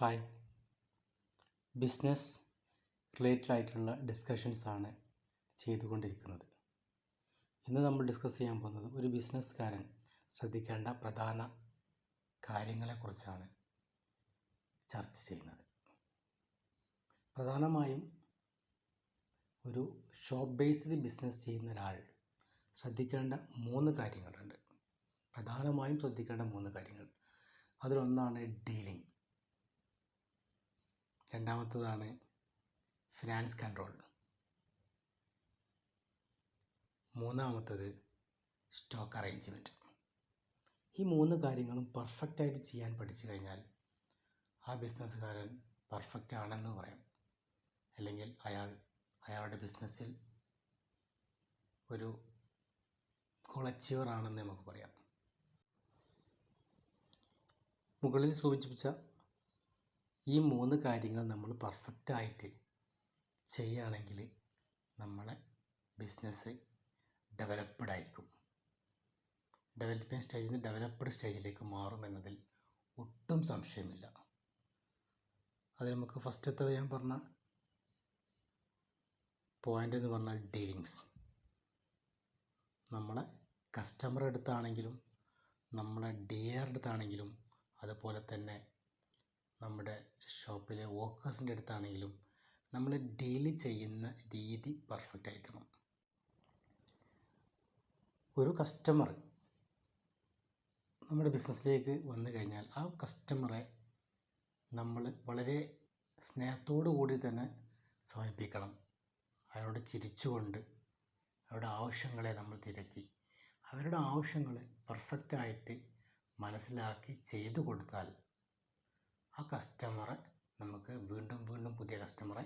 Hi business related ആയിട്ടുള്ള ഡിസ്കഷൻസാണ് ചെയ്തുകൊണ്ടിരിക്കുന്നത്. ഇന്ന് നമ്മൾ ഡിസ്കസ് ചെയ്യാൻ പോകുന്നത് ഒരു ബിസിനസ്സുകാരൻ ശ്രദ്ധിക്കേണ്ട പ്രധാന കാര്യങ്ങളെക്കുറിച്ചാണ് ചർച്ച ചെയ്യുന്നത്. പ്രധാനമായും ഒരു ഷോപ്പ് ബേസ്ഡ് ബിസിനസ് ചെയ്യുന്ന ഒരാൾ ശ്രദ്ധിക്കേണ്ട മൂന്ന് കാര്യങ്ങളുണ്ട്. പ്രധാനമായും ശ്രദ്ധിക്കേണ്ട മൂന്ന് കാര്യങ്ങൾ. അതിലൊന്നാണ് ഡീലിംഗ് രണ്ടാമത്തതാണ് ഫിനാൻസ് കൺട്രോൾ മൂന്നാമത്തത് സ്റ്റോക്ക് അറേഞ്ച്മെന്റ് ഈ മൂന്ന് കാര്യങ്ങളും പെർഫെക്റ്റായിട്ട് ചെയ്യാൻ പഠിച്ചു കഴിഞ്ഞാൽ ആ ബിസിനസ്സുകാരൻ പെർഫെക്റ്റ് ആണെന്ന് പറയാം. അല്ലെങ്കിൽ അയാൾ അയാളുടെ ബിസിനസ്സിൽ ഒരു കോളച്ചീവർ ആണെന്ന് നമുക്ക് പറയാം. മുകളിൽ സൂചിപ്പിച്ച ഈ മൂന്ന് കാര്യങ്ങൾ നമ്മൾ പെർഫെക്റ്റായിട്ട് ചെയ്യുകയാണെങ്കിൽ നമ്മളെ ബിസിനസ് ഡെവലപ്ഡ് ആയിരിക്കും. ഡെവലപ്പിംഗ് സ്റ്റേജിൽ നിന്ന് ഡെവലപ്ഡ് സ്റ്റേജിലേക്ക് മാറുമെന്നതിൽ ഒട്ടും സംശയമില്ല. അത് നമുക്ക് ഫസ്റ്റത്തത് ഞാൻ പറഞ്ഞ പോയിന്റ് എന്ന് പറഞ്ഞാൽ ഡീലിങ്സ് നമ്മളെ കസ്റ്റമർ അടുത്താണെങ്കിലും നമ്മളെ ഡിയർ അടുത്താണെങ്കിലും അതുപോലെ തന്നെ നമ്മുടെ ഷോപ്പിലെ വർക്കേഴ്സിന്റെ അടുത്താണെങ്കിലും നമ്മൾ ഡെയിലി ചെയ്യുന്ന രീതി പെർഫെക്റ്റ് ആയിരിക്കണം. ഒരു കസ്റ്റമർ നമ്മുടെ ബിസിനസ്സിലേക്ക് വന്നു കഴിഞ്ഞാൽ ആ കസ്റ്റമറെ നമ്മൾ വളരെ സ്നേഹത്തോടു കൂടി തന്നെ സമീപിക്കണം. അയാളോട് ചിരിച്ചുകൊണ്ട് അവരുടെ ആവശ്യങ്ങളെ നമ്മൾ തിരക്കി അവരുടെ ആവശ്യങ്ങൾ പെർഫെക്റ്റായിട്ട് മനസ്സിലാക്കി ചെയ്തു കൊടുത്താൽ ആ കസ്റ്റമറെ നമുക്ക് വീണ്ടും വീണ്ടും പുതിയ കസ്റ്റമറെ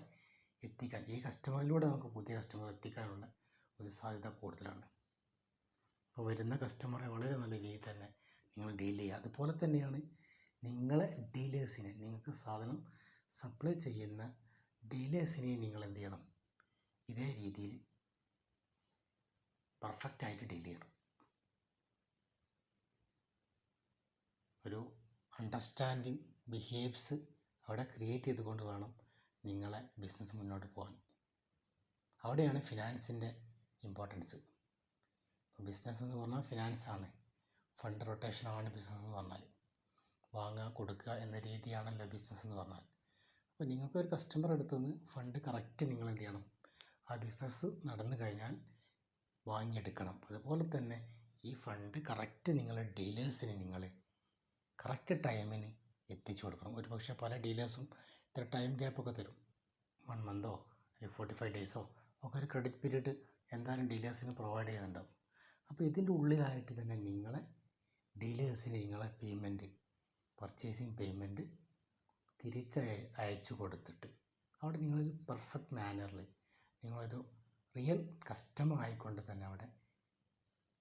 എത്തിക്കാൻ ഈ കസ്റ്റമറിലൂടെ നമുക്ക് പുതിയ കസ്റ്റമർ എത്തിക്കാനുള്ള ഒരു സാധ്യത കൂടുതലാണ്. അപ്പോൾ വരുന്ന കസ്റ്റമറെ വളരെ നല്ല രീതിയിൽ തന്നെ നിങ്ങൾ ഡീൽ ചെയ്യുക. അതുപോലെ തന്നെയാണ് നിങ്ങളെ ഡീലേഴ്സിനെ നിങ്ങൾക്ക് സാധനം സപ്ലൈ ചെയ്യുന്ന ഡീലേഴ്സിനെ നിങ്ങൾ എന്ത് ചെയ്യണം? ഇതേ രീതിയിൽ പെർഫെക്റ്റായിട്ട് ഡീൽ ചെയ്യണം. ഒരു അണ്ടർസ്റ്റാൻഡിങ് ബിഹേവ്സ് അവിടെ ക്രിയേറ്റ് ചെയ്തുകൊണ്ട് വേണം നിങ്ങളെ ബിസിനസ് മുന്നോട്ട് പോകാൻ. അവിടെയാണ് ഫിനാൻസിന്റെ ഇമ്പോർട്ടൻസ്. ഇപ്പോൾ ബിസിനസ് എന്ന് പറഞ്ഞാൽ ഫിനാൻസാണ് ഫണ്ട് റൊട്ടേഷനാണ് ബിസിനസ് എന്ന് പറഞ്ഞാൽ. വാങ്ങുക കൊടുക്കുക എന്ന രീതിയാണല്ലോ ബിസിനസ് എന്ന് പറഞ്ഞാൽ. അപ്പോൾ നിങ്ങൾക്ക് ഒരു കസ്റ്റമർ അടുത്ത് നിന്ന് ഫണ്ട് കറക്റ്റ് നിങ്ങൾ എന്ത് ചെയ്യണം? ആ ബിസിനസ് നടന്നു കഴിഞ്ഞാൽ വാങ്ങിയെടുക്കണം. അതുപോലെ തന്നെ ഈ ഫണ്ട് കറക്റ്റ് നിങ്ങളെ ഡീലേഴ്സിന് നിങ്ങൾ കറക്റ്റ് ടൈമിന് എത്തിച്ചു കൊടുക്കണം. ഒരു പക്ഷേ പല ഡീലേഴ്സും ഇത്ര ടൈം ഗ്യാപ്പൊക്കെ തരും. വൺ മന്തോ അല്ലെങ്കിൽ ഫോർട്ടി ഫൈവ് ഡേയ്സോ ഒക്കെ ഒരു ക്രെഡിറ്റ് പീരീഡ് എന്തായാലും ഡീലേഴ്സിന് പ്രൊവൈഡ് ചെയ്യുന്നുണ്ടാവും. അപ്പോൾ ഇതിന്റെ ഉള്ളിലായിട്ട് തന്നെ നിങ്ങളെ ഡീലേഴ്സിന് നിങ്ങളെ പേയ്മെന്റ് പർച്ചേസിങ് പേയ്മെന്റ് തിരിച്ച് അയച്ചു കൊടുത്തിട്ട് അവിടെ നിങ്ങളൊരു പെർഫെക്റ്റ് മാനറിൽ നിങ്ങളൊരു റിയൽ കസ്റ്റമർ ആയിക്കൊണ്ട് തന്നെ അവിടെ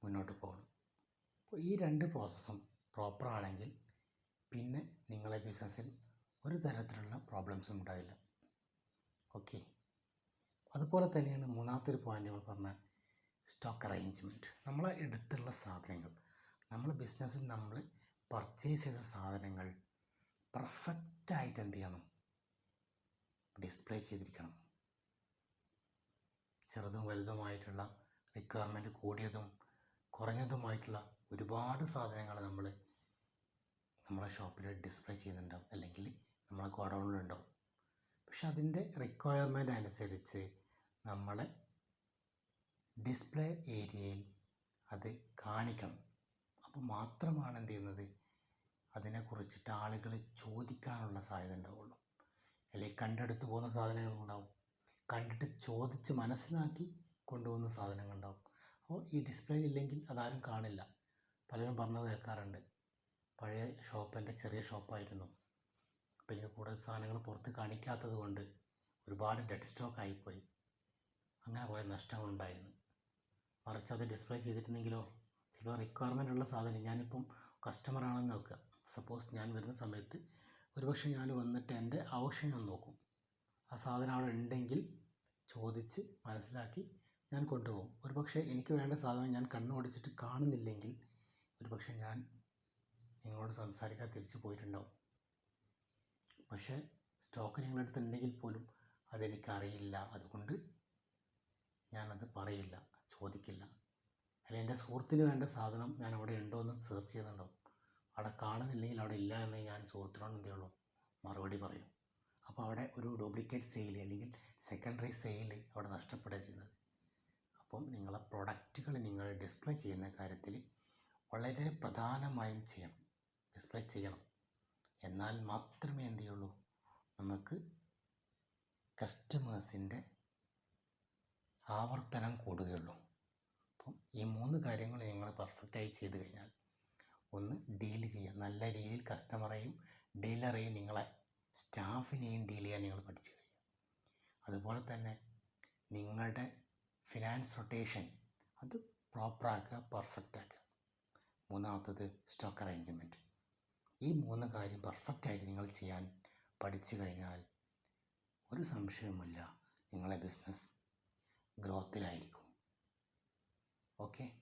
മുന്നോട്ട് പോകണം. അപ്പോൾ ഈ രണ്ട് പ്രോസസ്സും പ്രോപ്പറാണെങ്കിൽ പിന്നെ നിങ്ങളെ ബിസിനസ്സിൽ ഒരു തരത്തിലുള്ള പ്രോബ്ലംസും ഉണ്ടാവില്ല. ഓക്കെ അതുപോലെ തന്നെയാണ് മൂന്നാമത്തെ ഒരു പോയിന്റ് നമ്മൾ പറഞ്ഞ സ്റ്റോക്ക് അറേഞ്ച്മെന്റ് നമ്മളെ എടുത്തുള്ള സാധനങ്ങൾ നമ്മൾ ബിസിനസ്സിൽ നമ്മൾ പർച്ചേസ് ചെയ്ത സാധനങ്ങൾ പെർഫെക്റ്റായിട്ട് എന്ത് ചെയ്യണം? ഡിസ്പ്ലേ ചെയ്തിരിക്കണം. ചെറുതും വലുതുമായിട്ടുള്ള റിക്വയർമെന്റ് കൂടിയതും കുറഞ്ഞതുമായിട്ടുള്ള ഒരുപാട് സാധനങ്ങൾ നമ്മൾ നമ്മളെ ഷോപ്പിൽ ഡിസ്പ്ലേ ചെയ്യുന്നുണ്ടാവും അല്ലെങ്കിൽ നമ്മളെ ഗോഡൗണിലുണ്ടാവും. പക്ഷെ അതിന്റെ റിക്വയർമെന്റ് അനുസരിച്ച് നമ്മളെ ഡിസ്പ്ലേ ഏരിയയിൽ അത് കാണിക്കണം. അപ്പോൾ മാത്രമാണ് എന്ത് ചെയ്യുന്നത്? അതിനെക്കുറിച്ചിട്ട് ആളുകൾ ചോദിക്കാനുള്ള സാധ്യത ഉണ്ടാവുള്ളൂ. അല്ലെങ്കിൽ കണ്ടെടുത്ത് പോകുന്ന സാധനങ്ങളുണ്ടാവും കണ്ടിട്ട് ചോദിച്ച് മനസ്സിലാക്കി കൊണ്ടുപോകുന്ന സാധനങ്ങളുണ്ടാവും അപ്പോൾ ഈ ഡിസ്പ്ലേ ഇല്ലെങ്കിൽ അതാരും കാണില്ല. പലരും പറഞ്ഞു കേൾക്കാറുണ്ട്. പഴയ ഷോപ്പ് എന്റെ ചെറിയ ഷോപ്പായിരുന്നു. അപ്പോൾ എനിക്ക് കൂടുതൽ സാധനങ്ങൾ പുറത്ത് കാണിക്കാത്തത് കൊണ്ട് ഒരുപാട് ഡെഡ് സ്റ്റോക്ക് ആയിപ്പോയി. അങ്ങനെ കുറേ നഷ്ടങ്ങളുണ്ടായിരുന്നു. മറിച്ച് അത് ഡിസ്പ്ലേ ചെയ്തിരുന്നെങ്കിലോ? ചിലപ്പോൾ റിക്വയർമെന്റ് ഉള്ള സാധനം. ഞാനിപ്പം കസ്റ്റമറാണെന്ന് നോക്കുക. സപ്പോസ് ഞാൻ വരുന്ന സമയത്ത് ഒരുപക്ഷെ ഞാൻ വന്നിട്ട് എന്റെ ആവശ്യം ഞാൻ നോക്കും. ആ സാധനം അവിടെ ഉണ്ടെങ്കിൽ ചോദിച്ച് മനസ്സിലാക്കി ഞാൻ കൊണ്ടുപോകും. ഒരുപക്ഷെ എനിക്ക് വേണ്ട സാധനം ഞാൻ കണ്ണോടിച്ചിട്ട് കാണുന്നില്ലെങ്കിൽ ഒരുപക്ഷെ ഞാൻ നിങ്ങളോട് സംസാരിക്കാൻ തിരിച്ചു പോയിട്ടുണ്ടാവും. പക്ഷേ സ്റ്റോക്ക് നിങ്ങളുടെ അടുത്തുണ്ടെങ്കിൽ പോലും അതെനിക്കറിയില്ല. അതുകൊണ്ട് ഞാനത് പറയില്ല ചോദിക്കില്ല. അല്ലെങ്കിൽ എന്റെ സുഹൃത്തിന് വേണ്ട സാധനം ഞാൻ അവിടെ ഉണ്ടോ എന്ന് സെർച്ച് ചെയ്യുന്നുണ്ടാവും. അവിടെ കാണുന്നില്ലെങ്കിൽ അവിടെ ഇല്ല എന്ന് ഞാൻ സുഹൃത്തിനോട് എന്തേ ഉള്ളൂ? മറുപടി പറയും. അപ്പോൾ അവിടെ ഒരു ഡ്യൂപ്ലിക്കേറ്റ് സെയിൽ അല്ലെങ്കിൽ സെക്കൻഡറി സെയിൽ അവിടെ നഷ്ടപ്പെടുക ചെയ്യുന്നത്. അപ്പം നിങ്ങളെ പ്രൊഡക്റ്റുകൾ നിങ്ങൾ ഡിസ്പ്ലേ ചെയ്യുന്ന കാര്യത്തിൽ വളരെ പ്രധാനമായും ചെയ്യണം. ഡിസ്പ്ലേ ചെയ്യണം. എന്നാൽ മാത്രമേ എന്ത് ചെയ്യുള്ളൂ? നമുക്ക് കസ്റ്റമേഴ്സിന്റെ ആവർത്തനം കൂടുകയുള്ളൂ. അപ്പം ഈ മൂന്ന് കാര്യങ്ങൾ നിങ്ങൾ പെർഫെക്റ്റായി ചെയ്തു കഴിഞ്ഞാൽ ഒന്ന് ഡീൽ ചെയ്യുക നല്ല രീതിയിൽ കസ്റ്റമറെയും ഡീലറെയും നിങ്ങളെ സ്റ്റാഫിനെയും ഡീൽ ചെയ്യാൻ നിങ്ങൾ പഠിച്ചു കഴിയും അതുപോലെ തന്നെ നിങ്ങളുടെ ഫിനാൻസ് റൊട്ടേഷൻ അത് പ്രോപ്പറാക്കുക പെർഫെക്റ്റ് ആക്കുക. മൂന്നാമത്തത് സ്റ്റോക്ക് അറേഞ്ച്മെന്റ് ഈ മൂന്ന് കാര്യം പെർഫെക്റ്റായിട്ട് നിങ്ങൾ ചെയ്യാൻ പഠിച്ചു കഴിഞ്ഞാൽ ഒരു സംശയവുമില്ല. നിങ്ങളെ ബിസിനസ് ഗ്രോത്തിലായിരിക്കും ഓക്കെ